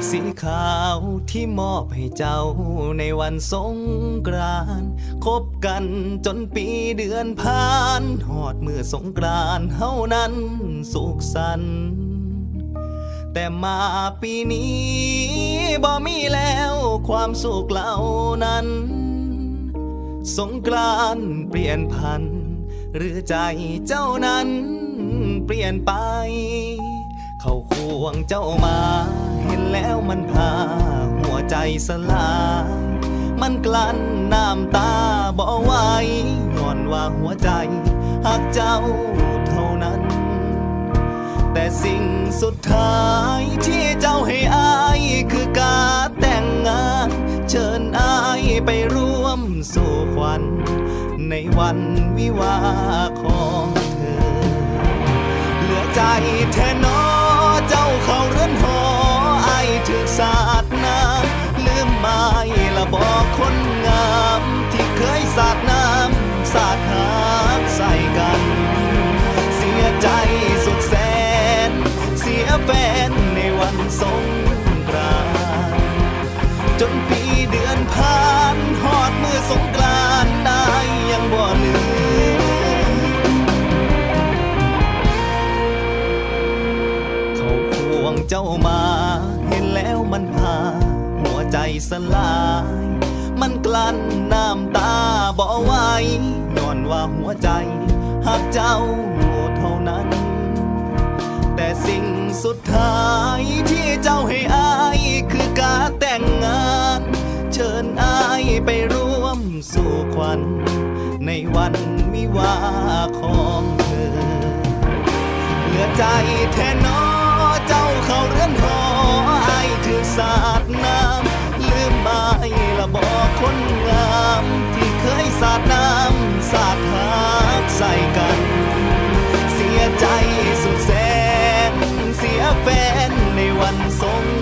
บสีขาวที่มอบให้เจ้าในวันสงกรานต์คบกันจนปีเดือนผ่านหอดมือสงกรานต์เฮานั้นสุขสันต์แต่มาปีนี้บ่มีแล้วความสุขเหล่านั้น สงกรานต์เปลี่ยนพัน หรือใจเจ้านั้นเปลี่ยนไป เขาควงเจ้ามา แล้วมันพา หัวใจสลาย มันกลั้นน้ำตาบ่ไหวย้อนว่าหัวใจหักเจ้าเท่านั้น แต่สิ่งสุดท้ายที่เจ้าให้อายคือการแต่งงาน เชิญอายไปร่วมสู่ขวัญ ในวันวิวาห์ของเธอ เหลือใจแท้ นงามที่เคยสาดน้ำสาดหาใส่กัน เสียใจสุดแสน เสียแฟนในวันสงกรานต์จนปีเดือนผ่านหอดมือสงกรานได้ยังบ่ลืมเขาควงเจ้ามา เห็นแล้วมันพา หัวใจสลาย มันกลั้นน้ำตาบ่ไหวย้อนว่าหัวใจหักเจ้าเท่านั้น แต่สิ่งสุดท้ายที่เจ้าให้อายคือการแต่งงาน เชิญอายไปร่วมสู่ขวัญในวันวิวาของเธอ เหลือใจแท้นอเจ้าเข้าเรือนหออายถือสาดน้ำ ในวันสง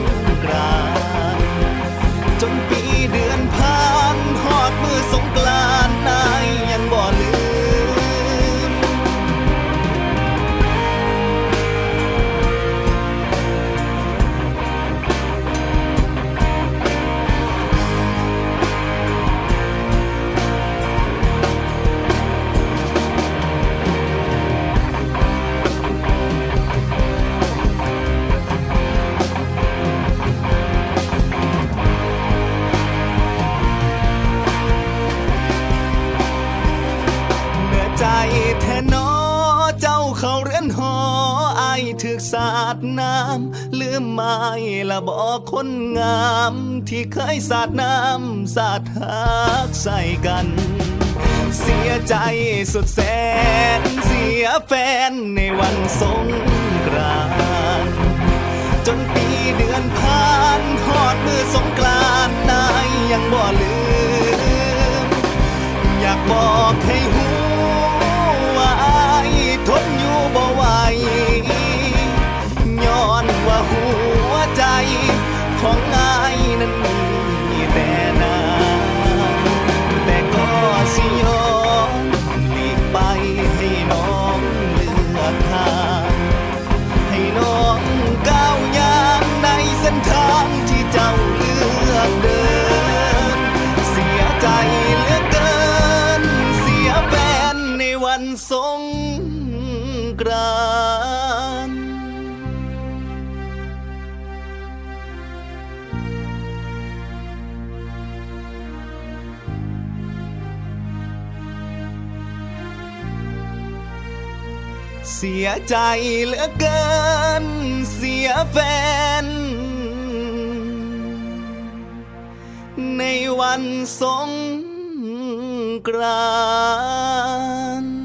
ใจแท้นอเจ้าเขาเรือนหอไอถึกสาดน้ำลืมไม่ละบอกคนงาม ที่เคยสาดน้ำสาดหักใส่กัน เสียใจสุดแสน เสียแฟนในวันสงกรานต์จนปีเดือนผ่านหอดมือสงกรานนายยังบ่ลืม อยากบอกให้หู ให้น้องก้าวย่างในเส้นทางที่เจ้าเลือกเดิน เสียใจเหลือเกิน เสียแฟนในวันสงกราน เสียใจเหลือเกิน เสียแฟน ในวันสงกรานต์